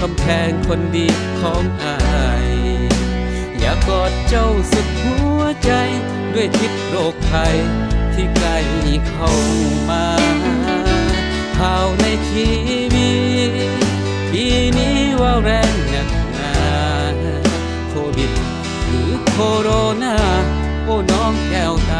คำแพงคนดีของอาย อย่ากอดเจ้าสุดหัวใจ ด้วยทิศโรคภัยที่ใกล้เข้ามาข่าวในทีวีปีนี้ว่าแรงหนักหนาโควิด หรือโคโรนาโอ้น้องแก้วตา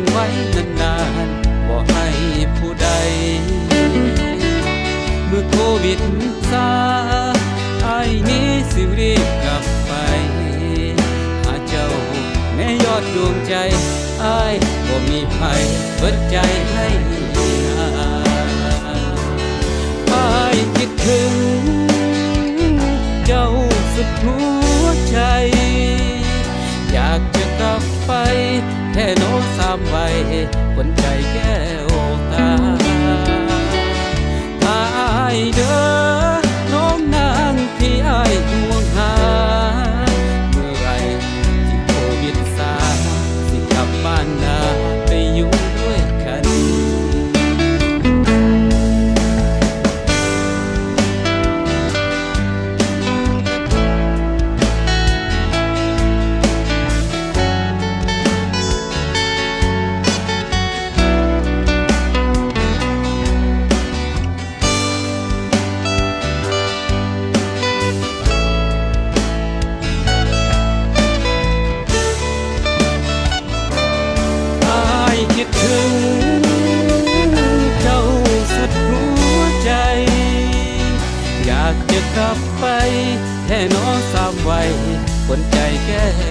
งไว้นานๆบ่ให้ผู้ใด เมื่อโควิดซาไอ้นี้สิรีบกลับไป หาเจ้าแม่ยอดดวงใจไอ้บ่มีภัยเปิดใจให้ามไว้คนใจแก้วตา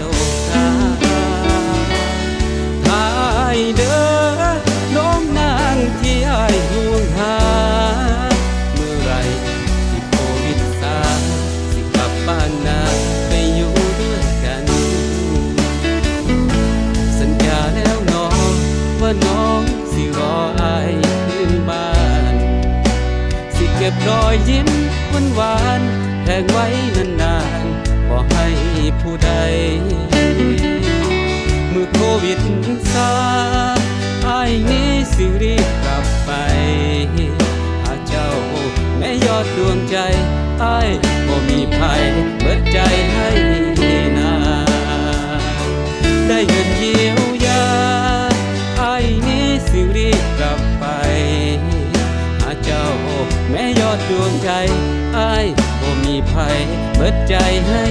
วตาถ้ายเด้อน้องนางที่อายห่วงหา เมื่อไรที่โควิดซาสิกลับบ้านนาไปอยู่ด้วยกัน สัญญาแล้วน้องว่าน้องสิรออายคืนบ้าน สิเก็บรอยยิ้มหวานหวานแทงไว้นาน สิรีบกลับไป หาเจ้าแม่ยอดดวงใจอายบ่มีภัยเปิดใจให้นา ได้เงินเยียวยาไอ้นี้สิรีบกลับไป หาเจ้าแม่ยอดดวงใจไอ้บ่มีภัยเบิดใจให้